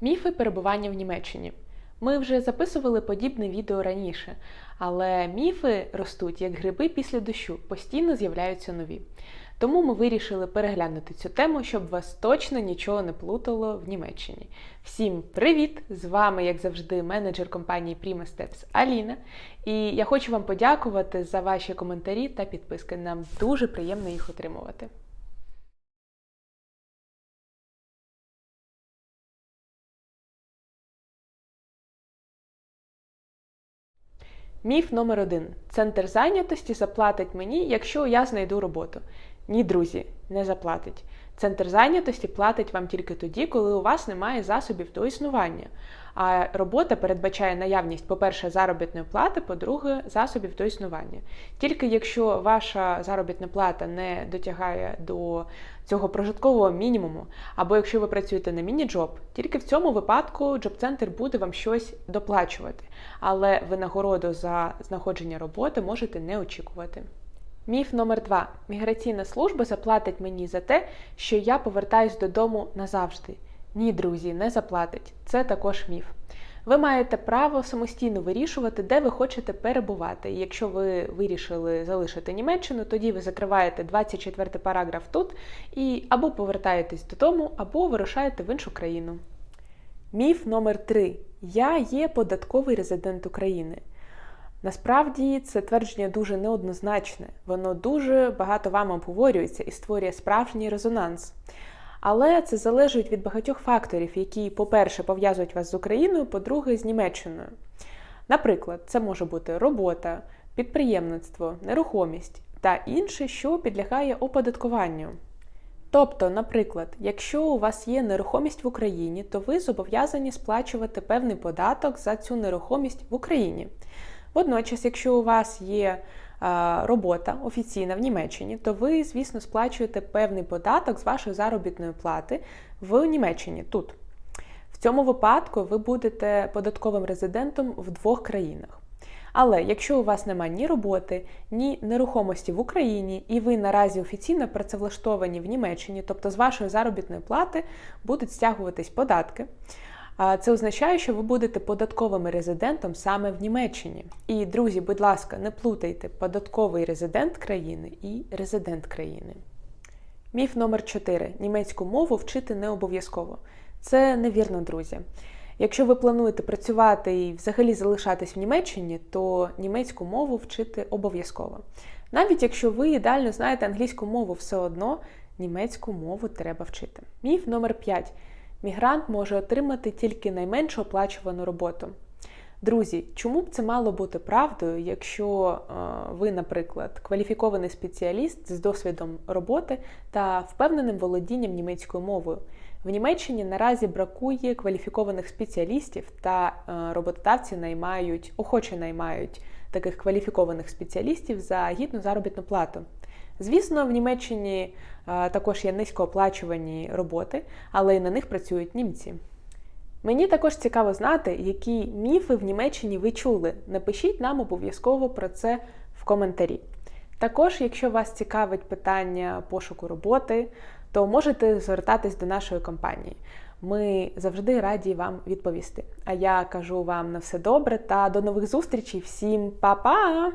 Міфи перебування в Німеччині. Ми вже записували подібне відео раніше, але міфи ростуть як гриби після дощу, постійно з'являються нові. Тому ми вирішили переглянути цю тему, щоб вас точно нічого не плутало в Німеччині. Всім привіт! З вами, як завжди, менеджер компанії Prima Steps Аліна. І я хочу вам подякувати за ваші коментарі та підписки. Нам дуже приємно їх отримувати. Міф номер один: центр зайнятості заплатить мені, якщо я знайду роботу. Ні, друзі, не заплатить. Центр зайнятості платить вам тільки тоді, коли у вас немає засобів до існування. А робота передбачає наявність, по-перше, заробітної плати, по-друге, засобів до існування. Тільки якщо ваша заробітна плата не дотягає до цього прожиткового мінімуму, або якщо ви працюєте на міні-джоб, тільки в цьому випадку джоб-центр буде вам щось доплачувати, але винагороду за знаходження роботи можете не очікувати. Міф номер два: міграційна служба заплатить мені за те, що я повертаюсь додому назавжди. Ні, друзі, не заплатить. Це також міф. Ви маєте право самостійно вирішувати, де ви хочете перебувати. Якщо ви вирішили залишити Німеччину, тоді ви закриваєте 24 параграф тут і або повертаєтесь додому, або вирушаєте в іншу країну. Міф номер 3 Я є податковий резидент України. Насправді це твердження дуже неоднозначне, воно дуже багато вам обговорюється і створює справжній резонанс. Але це залежить від багатьох факторів, які, по-перше, пов'язують вас з Україною, по-друге, з Німеччиною. Наприклад, це може бути робота, підприємництво, нерухомість та інше, що підлягає оподаткуванню. Тобто, наприклад, якщо у вас є нерухомість в Україні, то ви зобов'язані сплачувати певний податок за цю нерухомість в Україні. Водночас, якщо у вас є робота офіційна в Німеччині, то ви, звісно, сплачуєте певний податок з вашої заробітної плати в Німеччині тут. В цьому випадку ви будете податковим резидентом в двох країнах. Але якщо у вас немає ні роботи, ні нерухомості в Україні, і ви наразі офіційно працевлаштовані в Німеччині, тобто з вашої заробітної плати будуть стягуватись податки, це означає, що ви будете податковим резидентом саме в Німеччині. І, друзі, будь ласка, не плутайте податковий резидент країни і резидент країни. Міф номер 4. Німецьку мову вчити не обов'язково. Це невірно, друзі. Якщо ви плануєте працювати і взагалі залишатись в Німеччині, то німецьку мову вчити обов'язково. Навіть якщо ви ідеально знаєте англійську мову, все одно німецьку мову треба вчити. Міф номер 5 мігрант може отримати тільки найменшу оплачувану роботу. Друзі, чому б це мало бути правдою, якщо е, ви, наприклад, кваліфікований спеціаліст з досвідом роботи та впевненим володінням німецькою мовою? В Німеччині наразі бракує кваліфікованих спеціалістів, та е, роботодавці наймають, охоче наймають таких кваліфікованих спеціалістів за гідну заробітну плату. Звісно, в Німеччині також є низькооплачувані роботи, але й на них працюють німці. Мені також цікаво знати, які міфи в Німеччині ви чули. Напишіть нам обов'язково про це в коментарі. Також, якщо вас цікавить питання пошуку роботи, то можете звертатись до нашої компанії. Ми завжди раді вам відповісти. А я кажу вам на все добре та до нових зустрічей. Всім па-па!